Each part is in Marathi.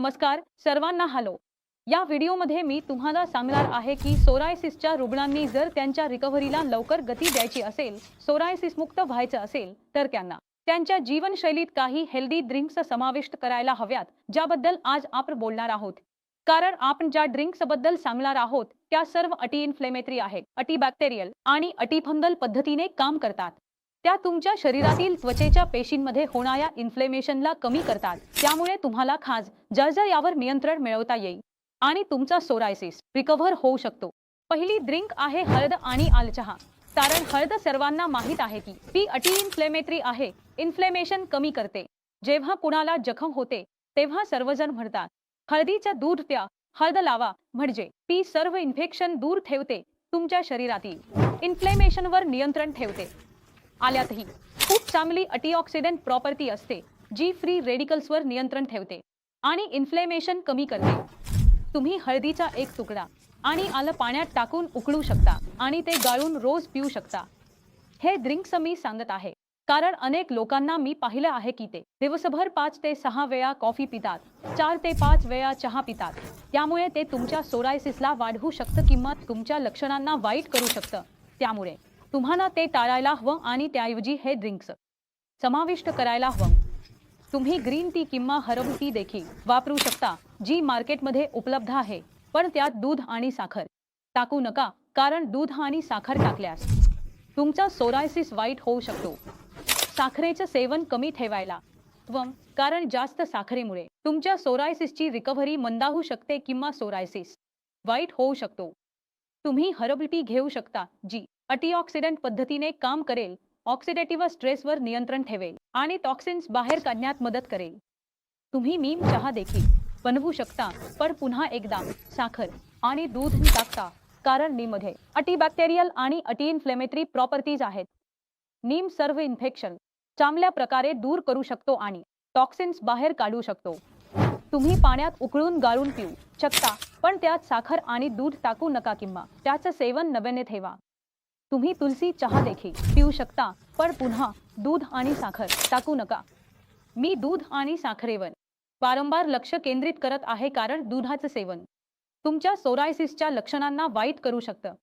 नमस्कार सर्वांना हॅलो. या व्हिडिओमध्ये मी तुम्हाला सांगणार आहे की सोरायसिसच्या रुग्णांनी जर त्यांच्या रिकव्हरीला लवकर गती द्यायची असेल सोरायसिस मुक्त व्हायचं असेल तर त्यांना. त्यांच्या जीवनशैलीत काही हेल्दी ड्रिंक्स समाविष्ट करायला हव्यात ज्याबद्दल आज आपण बोलणार आहोत. कारण आपण ज्या ड्रिंक्सबद्दल सांगणार आहोत त्या सर्व अटी इन्फ्लेमेटरी आहेत अटी बॅक्टेरियल आणि अटी फंगल पद्धतीने काम करतात. त्या तुमच्या शरीरातील त्वचेच्या पेशींमध्ये होणाऱ्या इन्फ्लेमेशनला कमी करतात. त्यामुळे तुम्हाला खाज जळजळ यावर नियंत्रण मिळवता येईल. आणि तुमचा सोरायसिस रिकव्हर होऊ शकतो. पहिली ड्रिंक आहे हळद आणि आलचहा. कारण हळद सर्वांना माहीत आहे की ती अटी इन्फ्लेमेटरी आहे. इन्फ्लेमेशन कमी करते. जेव्हा कुणाला जखम होते तेव्हा सर्वजण म्हणतात हळदीच्या दूध प्या हळद लावा. म्हणजे ती सर्व इन्फेक्शन दूर ठेवते तुमच्या शरीरातील. इन्फ्लेमेशनवर नियंत्रण ठेवते. आल्यातही खूप चांगली अटीऑक्सिडंट प्रॉपर्टी असते जी फ्री रेडिकल्सवर नियंत्रण ठेवते आणि इन्फ्लेमेशन कमी करते. तुम्ही हळदीचा एक तुकडा आणि आलं पाण्यात टाकून उकळू शकता आणि ते गाळून रोज पिऊ शकता. हे ड्रिंक्स मी सांगत आहे कारण अनेक लोकांना मी पाहिलं आहे की ते दिवसभर पाच ते सहा वेळा कॉफी पितात चार ते पाच वेळा चहा पितात. त्यामुळे ते तुमच्या सोरायसिसला वाढवू शकतं किंवा तुमच्या लक्षणांना वाईट करू शकतं. त्यामुळे तुम्हाला ते टाळायला हवं आणि त्याऐवजी हे ड्रिंक्स समाविष्ट करायला हवं. तुम्ही ग्रीन टी किंवा हर्ब टी देखील वापरू शकता जी मार्केटमध्ये उपलब्ध आहे. पण त्यात दूध आणि साखर टाकू नका कारण दूध आणि साखर टाकल्यास तुमचा सोरायसिस वाईट होऊ शकतो. साखरेचं सेवन कमी ठेवायला व कारण जास्त साखरेमुळे तुमच्या सोरायसिसची रिकव्हरी मंदावू शकते किंवा सोरायसिस वाईट होऊ शकतो. तुम्ही हर्बल टी घेऊ शकता जी अटीऑक्सिडंट पद्धतीने काम करेल ऑक्सिडेटिव्ह स्ट्रेसवर नियंत्रण ठेवेल आणि टॉक्सिन्स बाहेर काढण्यात मदत करेल. तुम्ही मीम चहा देखील बनवू शकता पण पुन्हा एकदा साखर आणि दूध टाकता कारण नीममध्ये अटीबॅक्टेरियल आणि अटी इन्फ्लेमेटरी प्रॉपर्टीज आहेत. नीम सर्व इन्फेक्शन चांगल्या प्रकारे दूर करू शकतो आणि टॉक्सिन्स बाहेर काढू शकतो. तुम्ही पाण्यात उकळून गाळून पिऊ शकता पण त्यात साखर आणि दूध टाकू नका किंवा त्याचं सेवन नव्याने ठेवा. तुम्ही तुलसी चहा देखील पिऊ शकता पण पुन्हा दूध आणि साखर टाकू नका. मी दूध आणि साखरेवर वारंवार लक्ष केंद्रित करत आहे कारण दुधाचं सेवन तुमच्या सोरायसिसच्या लक्षणांना वाईट करू शकतं.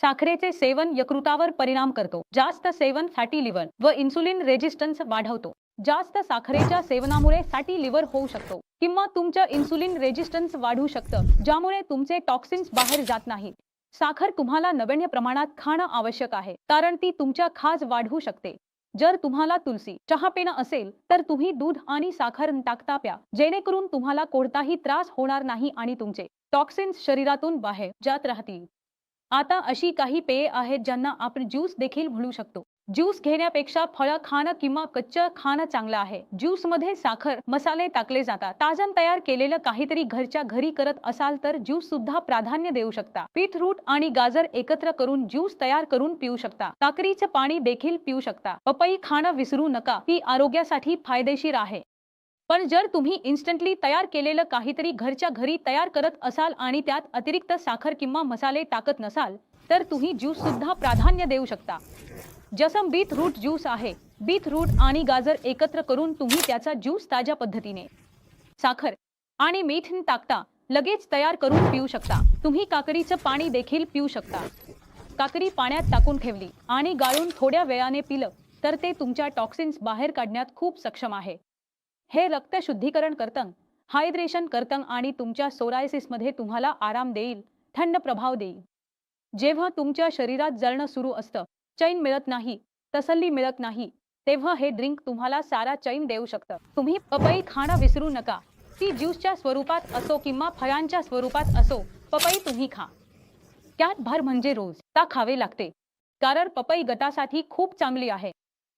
साखरेचे सेवन यकृतावर परिणाम करतो. जास्त सेवन फॅटी लिव्हर व इन्सुलिन रेजिस्टन्स वाढवतो. जास्त साखरेच्या सेवनामुळे फॅटी लिव्हर होऊ शकतो किंवा तुमचं इन्सुलिन रेजिस्टन्स वाढू शकतं ज्यामुळे तुमचे टॉक्सिन्स बाहेर जात नाहीत. साखर तुम्हाला नगण्य प्रमाणात खाणं आवश्यक आहे कारण ती तुमच्या खाज वाढवू शकते. जर तुम्हाला तुलसी चहा पिणं असेल तर तुम्ही दूध आणि साखर टाकता प्या जेणेकरून तुम्हाला कोणताही त्रास होणार नाही आणि तुमचे टॉक्सिन्स शरीरातून बाहेर जात राहतील. आता अशी काही पेय आहेत ज्यांना आपण ज्यूस देखील म्हणू शकतो. ज्यूस घेण्यापेक्षा फळं खाणं किंवा कच्चं खाणं चांगलं आहे. ज्यूसमध्ये साखर मसाले टाकले जातात. ताजन तयार केलेलं काहीतरी घरच्या घरी करत असाल तर ज्यूस सुद्धा प्राधान्य देऊ शकता. बीटरूट आणि गाजर एकत्र करून ज्यूस तयार करून पिऊ शकता. काकरीचं पाणी देखील पिऊ शकता. पपई खाणं विसरू नका. ती आरोग्यासाठी फायदेशीर आहे. पण जर तुम्ही इन्स्टंटली तयार केलेलं काहीतरी घरच्या घरी तयार करत असाल आणि त्यात अतिरिक्त साखर किंवा मसाले टाकत नसाल तर तुम्ही ज्यूससुद्धा प्राधान्य देऊ शकता. जसं बीट रूट ज्यूस आहे बीट रूट आणि गाजर एकत्र करून तुम्ही त्याचा ज्यूस ताज्या पद्धतीने साखर आणि मीठ टाकता लगेच तयार करून पिऊ शकता. तुम्ही काकडीचं पाणी देखील पिऊ शकता. काकडी पाण्यात टाकून ठेवली आणि गाळून थोड्या वेळाने पिलं तर ते तुमच्या टॉक्सिन्स बाहेर काढण्यात खूप सक्षम आहे. हे रक्त शुद्धीकरण करतं हायड्रेशन करतं आणि तुमच्या सोरायसिसमध्ये तुम्हाला आराम देईल थंड प्रभाव देईल. जेव्हा तुमच्या शरीरात जळणं सुरू असतं चैन मिळत नाही तसल्ली मिळत नाही तेव्हा हे ड्रिंक तुम्हाला सारा चैन देऊ शकतं. तुम्ही पपई खाणं विसरू नका. ती ज्यूसच्या स्वरूपात असो किंवा फळांच्या स्वरूपात असो पपई तुम्ही खा. त्यात भर म्हणजे रोज. ता खावे लागते. कारण पपई गटासाठी खूप चांगली आहे.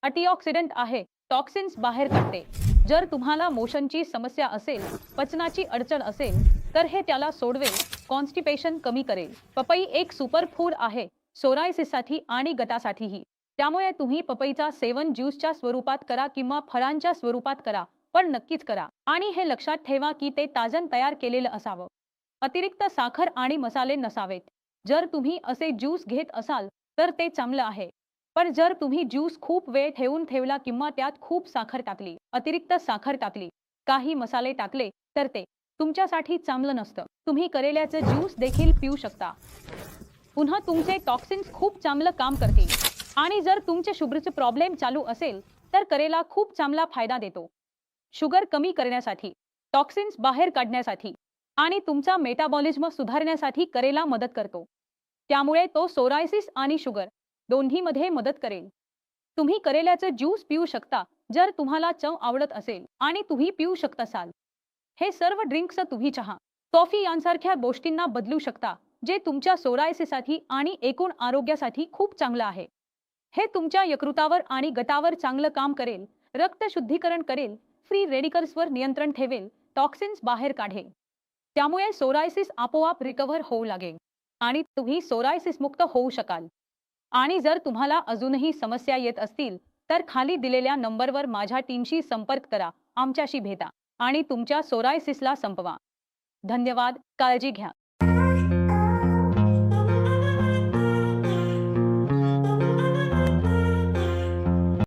अँटीऑक्सिडंट आहे. टॉक्सिन्स बाहेर काढते जर तुम्हाला मोशनची समस्या असेल पचनाची अडचण असेल तर हे त्याला सोडवेल. कॉन्स्टिपेशन कमी करेल. पपई एक सुपरफूड आहे सोरायसिससाठी आणि गटासाठीही. त्यामुळे तुम्ही पपईचा सेवन ज्यूसच्या स्वरूपात करा किंवा फळांच्या स्वरूपात करा पण नक्कीच करा. आणि हे लक्षात ठेवा की ते ताजन तयार केलेलं असावं. अतिरिक्त साखर आणि मसाले नसावेत. जर तुम्ही असे ज्यूस घेत असाल तर ते चांगलं आहे. पण जर तुम्ही ज्यूस खूप वेळ ठेवून ठेवला किंवा त्यात खूप साखर टाकली अतिरिक्त साखर टाकली काही मसाले टाकले तर ते तुमच्यासाठी चांगलं नसतं. तुम्ही करेल्याचं ज्यूस देखील पिऊ शकता. पुन्हा तुमचे टॉक्सिन्स खूप चांगलं काम करतील. आणि जर तुमचे शुगरचे प्रॉब्लेम चालू असेल तर करेला खूप चांगला फायदा देतो. शुगर कमी करण्यासाठी टॉक्सिन्स बाहेर काढण्यासाठी आणि तुमचा मेटाबॉलिझम सुधारण्यासाठी करेला मदत करतो. त्यामुळे तो सोरायसिस आणि शुगर दोन्हीमध्ये मदत करेल. तुम्ही करेल्याचं ज्यूस पिऊ शकता जर तुम्हाला चव आवडत असेल आणि तुम्ही पिऊ शकत असाल. हे सर्व ड्रिंक्स तुम्ही चहा. कॉफी यांसारख्या गोष्टींना बदलू शकता जे तुमच्या सोरायसेसाठी आणि एकूण आरोग्यासाठी खूप चांगलं आहे. हे तुमच्या यकृतावर आणि गटावर चांगलं काम करेल रक्त शुद्धीकरण करेल फ्री रेडिकल्सवर नियंत्रण ठेवेल टॉक्सिन्स बाहेर काढेल. त्यामुळे सोरायसिस आपोआप रिकव्हर होऊ लागेल आणि तुम्ही सोरायसिस मुक्त होऊ शकाल. आणि जर तुम्हाला अजूनही समस्या येत असतील तर खाली दिलेल्या नंबरवर माझ्या टीमशी संपर्क करा आमच्याशी भेटा. आणि तुमच्या सोरायसिसला संपवा. धन्यवाद. काळजी घ्या.